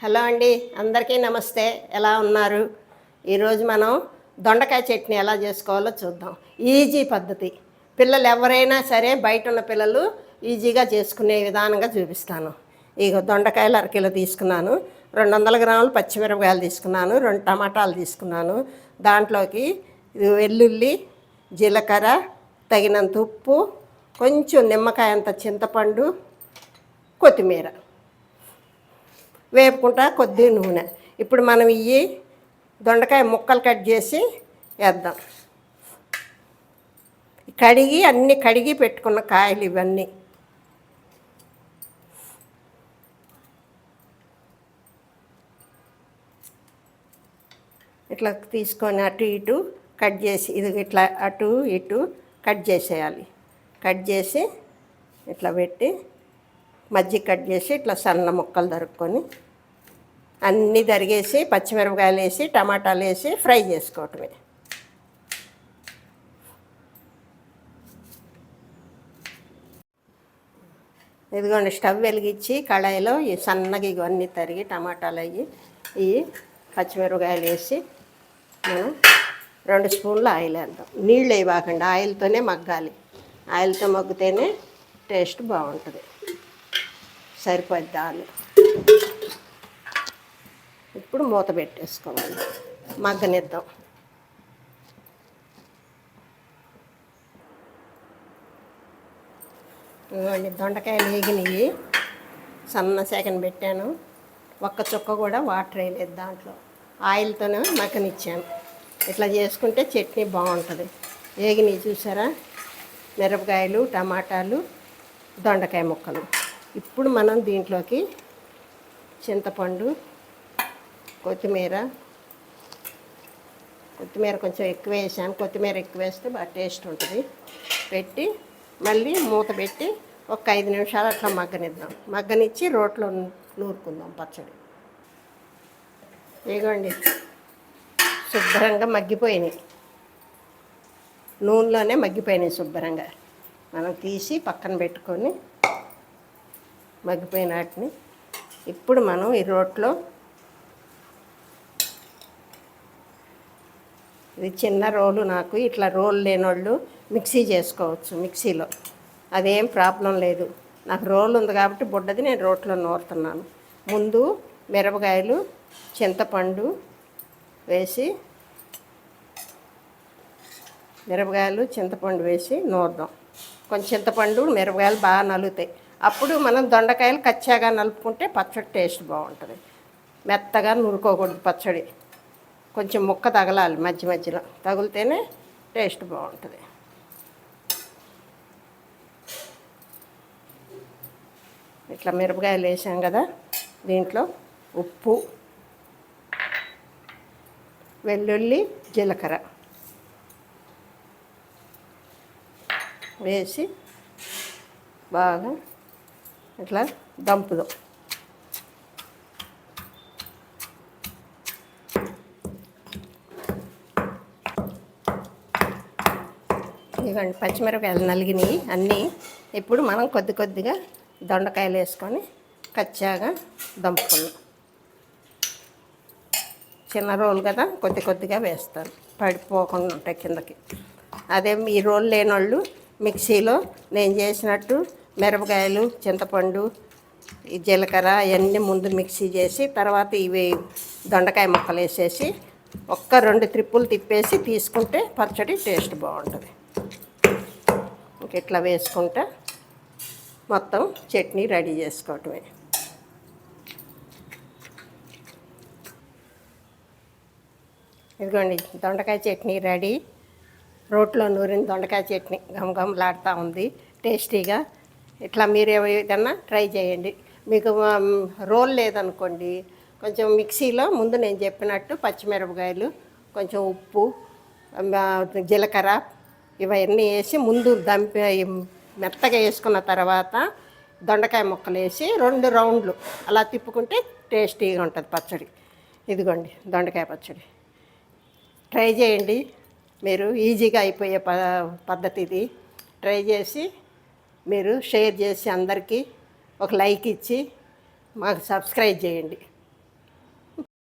Hello అండి అందరికీ నమస్తే. ఎలా ఉన్నారు? ఈరోజు మనం దొండకాయ చట్నీ ఎలా చేసుకోవాలో చూద్దాం. ఈజీ పద్ధతి. పిల్లలు ఎవరైనా సరే బయట ఉన్న పిల్లలు ఈజీగా చేసుకునే విధానంగా చూపిస్తాను. ఇక దొండకాయలు అరకిలో తీసుకున్నాను. రెండు వందల గ్రాములు పచ్చిమిరపకాయలు తీసుకున్నాను. రెండు టమాటాలు తీసుకున్నాను. దాంట్లోకి వెల్లుల్లి జీలకర్ర తగినంత ఉప్పు కొంచెం నిమ్మకాయ అంత చింతపండు కొత్తిమీర. వేపుకుంటా కొద్ది నూనె. ఇప్పుడు మనం ఇవి దొండకాయ ముక్కలు కట్ చేసి వేద్దాం. కడిగి అన్ని కడిగి పెట్టుకున్న కాయలు ఇవన్నీ. ఇట్లా తీసుకొని అటు ఇటు కట్ చేసి ఇది ఇట్లా అటు ఇటు కట్ చేసేయాలి. కట్ చేసి ఇట్లా పెట్టి మజ్జిగ కట్ చేసి ఇట్లా సన్న ముక్కలు దరుక్కొని అన్నీ తరిగేసి పచ్చిమిరపకాయలు వేసి టమాటాలు వేసి ఫ్రై చేసుకోవటమే. ఇదిగోండి స్టవ్ వెలిగించి కళాయిలో ఈ సన్నగా ఇవన్నీ తరిగి టమాటాలు అయ్యి ఈ పచ్చిమిరపకాయలు వేసి మనం రెండు స్పూన్లు ఆయిల్ వేద్దాం. నీళ్ళు వేయబాకండి ఆయిల్తోనే మగ్గాలి. ఆయిల్తో మగ్గితేనే టేస్ట్ బాగుంటుంది. సరిపోద్ది దాన్ని ఇప్పుడు మూత పెట్టేసుకోవాలి. మగ్గనిద్దాం. ఇదిగోండి దొండకాయలు వేగినవి సన్న సెకండ్ పెట్టాను. ఒక్క చుక్క కూడా వాటర్ వేయలేదు దాంట్లో. ఆయిల్తోనే మగ్గనిచ్చాను. ఇట్లా చేసుకుంటే చట్నీ బాగుంటుంది. వేగినవి చూసారా? మిరపకాయలు టమాటాలు దొండకాయ ముక్కలు. ఇప్పుడు మనం దీంట్లోకి చింతపండు కొత్తిమీర. కొత్తిమీర కొంచెం ఎక్కువ వేసాను. కొత్తిమీర ఎక్కువ వేస్తే బాగా టేస్ట్ ఉంటుంది. పెట్టి మళ్ళీ మూత పెట్టి ఒక ఐదు నిమిషాలు అట్లా మగ్గనిద్దాం. మగ్గనిచ్చి రోట్లో నూరుకుందాం పచ్చడి. ఇదిగోండి. శుభ్రంగా మగ్గిపోయినాయి. నూనెలోనే మగ్గిపోయినాయి శుభ్రంగా. మనం తీసి పక్కన పెట్టుకొని మగ్గిపోయిన వాటిని ఇప్పుడు మనం ఈ రోట్లో ఇది చిన్న రోలు నాకు ఇట్లా రోలు లేనోళ్ళు మిక్సీ చేసుకోవచ్చు మిక్సీలో. అదేం ప్రాబ్లం లేదు. నాకు రోలు ఉంది కాబట్టి బుడ్డది నేను రోట్లో నూరుతున్నాను. ముందు మిరపకాయలు చింతపండు వేసి మిరపకాయలు చింతపండు వేసి నూరుదాం. కొంచెం చింతపండు మిరపకాయలు బాగా నలుగుతాయి. అప్పుడు మనం దొండకాయలు కచ్చాగా నలుపుకుంటే పచ్చడి టేస్ట్ బాగుంటుంది. మెత్తగా నురుకోకూడదు పచ్చడి. కొంచెం ముక్క తగలాలి మధ్య మధ్యలో. తగిలితేనే టేస్ట్ బాగుంటుంది. ఇట్లా మిరపకాయలు వేసాం కదా దీంట్లో ఉప్పు వెల్లుల్లి జీలకర్ర వేసి బాగా ఇట్లా దంపుదాం. ఇవ్వండి పచ్చిమిరపకాయలు నలిగినవి అన్నీ ఇప్పుడు మనం కొద్ది కొద్దిగా దొండకాయలు వేసుకొని కచ్చాగా దంపుకున్నాం చిన్న రోల్ కదా కొద్ది కొద్దిగా వేస్తాను. పడిపోకుండా ఉంటాయి కిందకి. అదే ఈ రోల్ లేని వాళ్ళు మిక్సీలో నేను చేసినట్టు మిరపకాయలు చింతపండు ఈ జీలకర్ర అవన్నీ ముందు మిక్సీ చేసి తర్వాత ఇవి దొండకాయ ముక్కలు వేసేసి ఒక్క రెండు త్రిప్పులు తిప్పేసి తీసుకుంటే పచ్చడి టేస్ట్ బాగుంటుంది. ఇంక ఇట్లా వేసుకుంటా మొత్తం చట్నీ రెడీ చేసుకోవటమే. ఇదిగోండి దొండకాయ చట్నీ రెడీ. రోట్లో నూరిన దొండకాయ చట్నీ గమగమలాడుతూ ఉంది. టేస్టీగా. ఇట్లా మీరు ఏదైనా ట్రై చేయండి. మీకు రోల్ లేదనుకోండి కొంచెం మిక్సీలో ముందు నేను చెప్పినట్టు పచ్చిమిరపకాయలు కొంచెం ఉప్పు జీలకర్ర ఇవన్నీ వేసి ముందు దంపి మెత్తగా వేసుకున్న తర్వాత దొండకాయ ముక్కలు వేసి రెండు రౌండ్లు అలా తిప్పుకుంటే టేస్టీగా ఉంటుంది పచ్చడి. ఇదిగోండి దొండకాయ పచ్చడి. ట్రై చేయండి. మీరు ఈజీగా అయిపోయే ప పద్ధతి ఇది. ట్రై చేసి మీరు షేర్ చేసి అందరికీ ఒక లైక్ ఇచ్చి మాకు సబ్స్క్రైబ్ చేయండి.